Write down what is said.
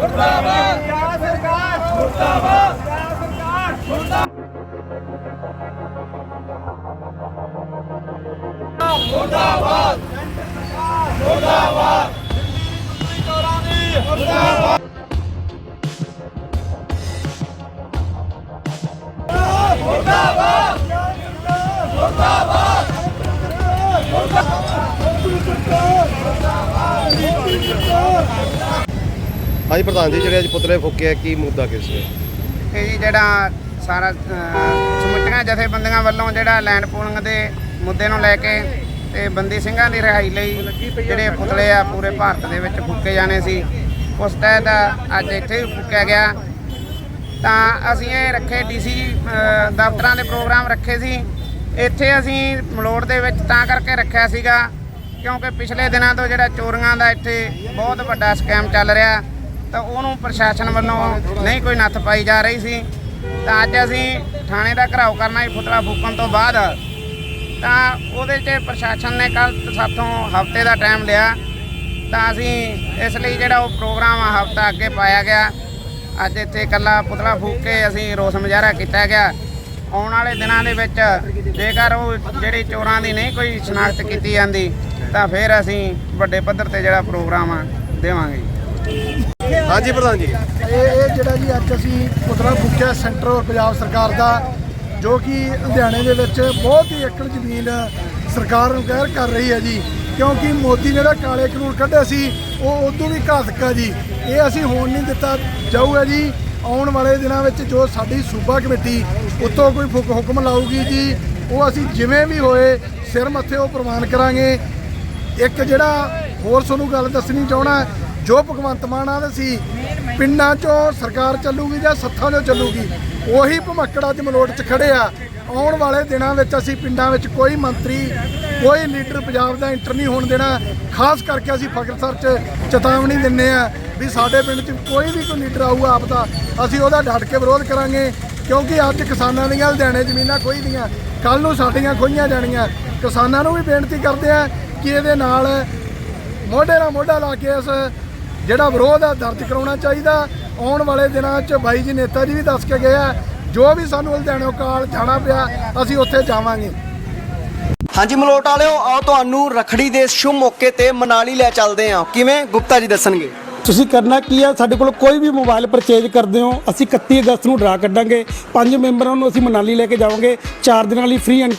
ਮੁਰਦਾਬਾਦ। ਸਰਕਾਰ ਮੁਰਦਾਬਾਦ। ਸਰਕਾਰ ਮੁਰਦਾਬਾਦ। ਮੁਰਦਾਬਾਦ। ਮੁਰਦਾਬਾਦ। ਮੁਰਦਾਬਾਦ। ਹਾਂਜੀ, ਪ੍ਰਧਾਨ ਜੀ, ਜਿਹੜੇ ਅੱਜ ਪੁਤਲੇ ਫੂਕੇ ਆ, ਕੀ ਮੁੱਦਾ ਕਿਸ ਨੇ ਇਹ ਜੀ ਜਿਹੜਾ ਸਾਰਾ ਸਮੁੱਚੀਆਂ ਜਥੇਬੰਦੀਆਂ ਵੱਲੋਂ ਜਿਹੜਾ ਲੈਂਡ ਪੂਲਿੰਗ ਦੇ ਮੁੱਦੇ ਨੂੰ ਲੈ ਕੇ ਤੇ ਬੰਦੀ ਸਿੰਘਾਂ ਦੀ ਰਿਹਾਈ ਲਈ ਜਿਹੜੇ ਪੁਤਲੇ ਆ, ਪੂਰੇ ਭਾਰਤ ਦੇ ਵਿੱਚ ਫੂਕੇ ਜਾਣੇ ਸੀ, ਉਸ ਤਹਿਤ ਅੱਜ ਇੱਥੇ ਵੀ ਫੂਕਿਆ ਗਿਆ। ਤਾਂ ਅਸੀਂ ਇਹ ਰੱਖੇ ਡੀਸੀ ਦਫ਼ਤਰਾਂ ਦੇ ਪ੍ਰੋਗਰਾਮ ਰੱਖੇ ਸੀ। ਇੱਥੇ ਅਸੀਂ ਮਲੋੜ ਦੇ ਵਿੱਚ ਤਾਂ ਕਰਕੇ ਰੱਖਿਆ ਸੀਗਾ, ਕਿਉਂਕਿ ਪਿਛਲੇ ਦਿਨਾਂ ਤੋਂ ਜਿਹੜਾ ਚੋਰੀਆਂ ਦਾ ਇੱਥੇ ਬਹੁਤ ਵੱਡਾ ਸਕੈਮ ਚੱਲ ਰਿਹਾ। ਤਾਂ ਉਹਨੂੰ ਪ੍ਰਸ਼ਾਸਨ ਵੱਲੋਂ ਨਹੀਂ ਕੋਈ ਨੱਥ ਪਾਈ ਜਾ ਰਹੀ ਸੀ। ਤਾਂ ਅੱਜ ਅਸੀਂ ਥਾਣੇ ਦਾ ਘਰਾਓ ਕਰਨਾ ਹੀ ਪੁਤਲਾ ਫੂਕਣ ਤੋਂ ਬਾਅਦ। ਤਾਂ ਉਹਦੇ 'ਚ ਪ੍ਰਸ਼ਾਸਨ ਨੇ ਕੱਲ ਸਾਥੋਂ ਹਫ਼ਤੇ ਦਾ ਟਾਈਮ ਲਿਆ। ਤਾਂ ਅਸੀਂ ਇਸ ਲਈ ਜਿਹੜਾ ਉਹ ਪ੍ਰੋਗਰਾਮ ਆ, ਹਫਤਾ ਅੱਗੇ ਪਾਇਆ ਗਿਆ। ਅੱਜ ਇੱਥੇ ਇਕੱਲਾ ਪੁਤਲਾ ਫੂਕ ਕੇ ਅਸੀਂ ਰੋਸ ਮੁਜ਼ਾਹਰਾ ਕੀਤਾ ਗਿਆ। ਆਉਣ ਵਾਲੇ ਦਿਨਾਂ ਦੇ ਵਿੱਚ ਜੇਕਰ ਉਹ ਜਿਹੜੀ ਚੋਰਾਂ ਦੀ ਨਹੀਂ ਕੋਈ ਸ਼ਨਾਖਤ ਕੀਤੀ ਜਾਂਦੀ, ਤਾਂ ਫਿਰ ਅਸੀਂ ਵੱਡੇ ਪੱਧਰ ਤੇ ਜਿਹੜਾ ਪ੍ਰੋਗਰਾਮ ਆ, ਦੇਵਾਂਗੇ। ਹਾਂਜੀ ਪ੍ਰਧਾਨ ਜੀ। ਇਹ ਇਹ ਜਿਹੜਾ ਜੀ ਅੱਜ ਅਸੀਂ ਪੁਤਲਾ ਫੂਕਿਆ ਸੈਂਟਰ ਔਰ ਪੰਜਾਬ ਸਰਕਾਰ ਦਾ ਜੋ ਕਿ ਲੁਧਿਆਣੇ ਦੇ ਵਿੱਚ ਬਹੁਤ ਹੀ ਏਕੜ ਜ਼ਮੀਨ ਸਰਕਾਰ ਨੂੰ ਕਹਿਰ ਕਰ ਰਹੀ ਹੈ ਜੀ ਕਿਉਂਕਿ ਮੋਦੀ ਨੇ ਜਿਹੜਾ ਕਾਲੇ ਕਾਨੂੰਨ ਕੱਢੇ ਸੀ ਉਹ ਉਦੋਂ ਵੀ ਘਾਤਕ ਆ ਜੀ। ਇਹ ਅਸੀਂ ਹੋਣ ਨਹੀਂ ਦਿੱਤਾ ਜਾਊਗਾ ਜੀ ਆਉਣ ਵਾਲੇ ਦਿਨਾਂ ਵਿੱਚ ਜੋ ਸਾਡੀ ਸੂਬਾ ਕਮੇਟੀ ਉੱਤੋਂ ਕੋਈ ਫੁਕ- ਹੁਕਮ ਲਾਊਗੀ ਜੀ ਉਹ ਅਸੀਂ ਜਿਵੇਂ ਵੀ ਹੋਏ ਸਿਰ ਮੱਥੇ ਉਹ ਪ੍ਰਵਾਨ ਕਰਾਂਗੇ। ਇੱਕ ਜਿਹੜਾ ਹੋਰ ਤੁਹਾਨੂੰ ਗੱਲ ਦੱਸਣੀ ਚਾਹਣਾ ਜੋ ਭਗਵੰਤ ਮਾਨ ਆਂਦੇ ਸੀ, ਪਿੰਡਾਂ 'ਚੋਂ ਸਰਕਾਰ ਚੱਲੂਗੀ ਜਾਂ ਸੱਥਾਂ 'ਚੋਂ ਚੱਲੂਗੀ, ਉਹੀ ਭਮੱਕੜ ਅੱਜ ਮਲੋਟ 'ਚ ਖੜੇ ਆ। ਆਉਣ ਵਾਲੇ ਦਿਨਾਂ ਵਿੱਚ ਅਸੀਂ ਪਿੰਡਾਂ ਵਿੱਚ ਕੋਈ ਮੰਤਰੀ, ਕੋਈ ਲੀਡਰ ਪੰਜਾਬ ਦਾ ਇੰਟਰ ਨਹੀਂ ਹੋਣ ਦੇਣਾ। ਖਾਸ ਕਰਕੇ ਅਸੀਂ ਫਗਰਸਰ 'ਚ ਚੇਤਾਵਨੀ ਦਿੰਨੇ ਆ ਵੀ ਸਾਡੇ ਪਿੰਡ 'ਚ ਕੋਈ ਵੀ ਕੋਈ ਲੀਡਰ ਆਊਗਾ ਆਪ ਦਾ ਅਸੀਂ ਉਹਦਾ ਡਟ ਕੇ ਵਿਰੋਧ ਕਰਾਂਗੇ। ਕਿਉਂਕਿ ਅੱਜ ਕਿਸਾਨਾਂ ਦੀਆਂ ਲੁਧਿਆਣੇ ਜ਼ਮੀਨਾਂ ਖੋਈ ਦੀਆਂ ਕੱਲ ਨੂੰ ਸਾਡੀਆਂ ਖੋਈਆਂ ਜਾਣੀਆਂ। ਕਿਸਾਨਾਂ ਨੂੰ ਵੀ ਬੇਨਤੀ ਕਰਦੇ ਆ ਕਿ ਇਹਦੇ ਨਾਲ ਮੋਢੇ ਨਾਲ ਮੋਢਾ ਲਾ ਕੇ ਇਸ ਜਿਹੜਾ ਵਿਰੋਧ ਆ ਦਰਜ ਕਰਾਉਣਾ ਚਾਹੀਦਾ। ਆਉਣ ਵਾਲੇ ਦਿਨਾਂ 'ਚ ਬਾਈ ਜੀ ਨੇਤਾ ਜੀ ਵੀ ਦੱਸ ਕੇ ਗਏ ਆ ਜੋ ਵੀ ਸਾਨੂੰ ਲੁਧਿਆਣੋਂ ਕਾਲ ਜਾਣਾ ਪਿਆ ਅਸੀਂ ਉੱਥੇ ਜਾਵਾਂਗੇ। ਹਾਂਜੀ ਮਲੋਟ ਵਾਲਿਓ ਆਓ ਤੁਹਾਨੂੰ ਰਖੜੀ ਦੇ ਸ਼ੁਭ ਮੌਕੇ ਤੇ ਮਨਾਲੀ ਲੈ ਚੱਲਦੇ ਹਾਂ। ਕਿਵੇਂ? ਗੁਪਤਾ ਜੀ ਦੱਸਣਗੇ। ਤੁਸੀਂ ਕਰਨਾ ਕੀ ਆ? ਸਾਡੇ ਕੋਲ ਕੋਈ ਵੀ ਮੋਬਾਈਲ ਪਰਚੇਜ ਕਰਦੇ ਹੋ ਅਸੀਂ 31 ਅਗਸਤ ਨੂੰ ਡਰਾ ਕੱਢਾਂਗੇ। ਪੰਜ ਮੈਂਬਰਾਂ ਨੂੰ ਅਸੀਂ ਮਨਾਲੀ ਲੈ ਕੇ ਜਾਵਾਂਗੇ। 4 ਦਿਨਾਂ ਲਈ ਫ੍ਰੀ ਐਂਡ